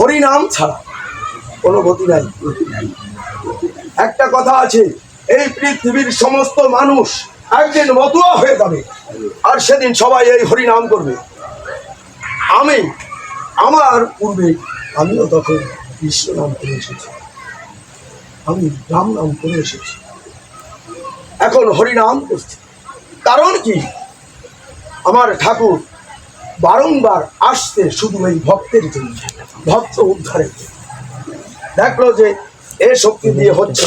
হরিনাম ছাড়া কোনো গতি নাই একটা কথা আছে, এই পৃথিবীর সমস্ত মানুষ একদিন মতুয়া হয়ে যাবে, আর সেদিন সবাই এই হরিনাম করবে। আমি, আমার পূর্বে আমিও তখন কৃষ্ণ নাম করে এসেছি। আমি রাম নাম করে এসেছি। এখন হরিনাম করছি। কারণ কি? আমার ঠাকুর বারংবার আসতে শুধু এই ভক্তের জন্য ভক্ত উদ্ধারের জন্য। দেখল যে এ শক্তি দিয়ে হচ্ছে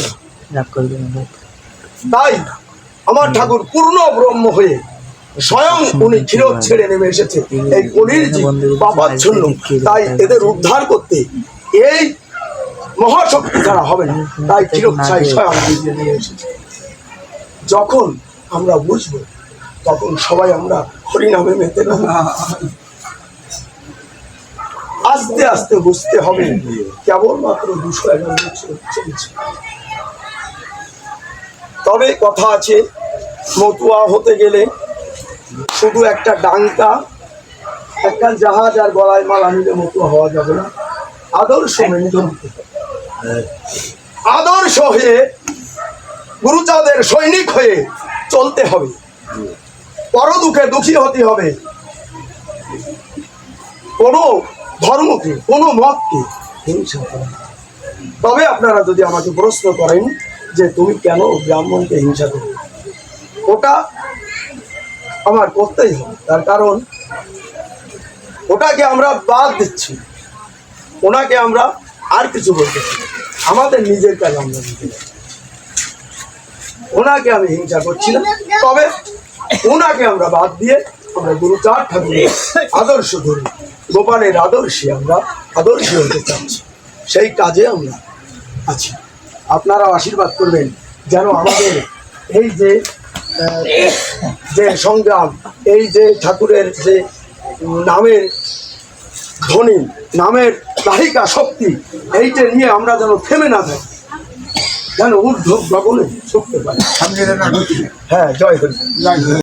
না। তাই আমার ঠাকুর পূর্ণ ব্রহ্ম হয়ে স্বয়ং উনি ক্ষীরোদ ছেড়ে নেমে এসেছে। এই কলির যে পাপাচ্ছন্ন তাই এদের উদ্ধার করতে এই মহাশক্তি ছাড়া হবে না। তাই ক্ষীরোদ ছাই স্বয়ং নিয়ে এসেছে। যখন আমরা বুঝব তখন সবাই আমরা হরিনামে মেতে আস্তে আস্তে বুঝতে হবে কেবলমাত্র দুশো এগারো বছর চলছে। তবে কথা আছে, মতুয়া হতে গেলে শুধু একটা ডাঙ্কা, একটা জাহাজ আর গলায় মালা নিলে মতুয়া হওয়া যাবে না। আদর্শ মেনে চলতে। আদর্শ হয়ে গুরুচাঁদের সৈনিক হয়ে চলতে হবে। পর দুঃখে দুঃখী হতে হবে। কোনো ধর্মকে, কোনো মতকে হিংসা করা যাবে না। তবে আপনারা যদি আমাকে প্রশ্ন করেন যে তুমি কেন ব্রাহ্মণকে হিংসা করো? ওটা আমার করতেই হবে। তার কারণ, ওটাকে আমরা বাদ দিচ্ছি। ওনাকে আমরা আর কিছু বলতেছি না। আমাদের নিজের কাজ আমরা দিতে ওনাকে আমি হিংসা করছি না। তবে ওনাকে আমরা বাদ দিয়ে আমরা গুরু চার ঠাকুরের আদর্শ ধরি। গোপালের আদর্শে আমরা আদর্শ হতে চাচ্ছি। সেই কাজে আমরা আছি। আপনারা আশীর্বাদ করবেন যেন আমাদের এই যে যে সংগ্রাম, এই যে ঠাকুরের যে নামের ধ্বনি, নামের দাহিকা শক্তি, এইটা নিয়ে আমরা যেন থেমে না থাকি। যেন ঊর্ধ্ব গগনে ছুটতে পারি হ্যাঁ। জয় হরি।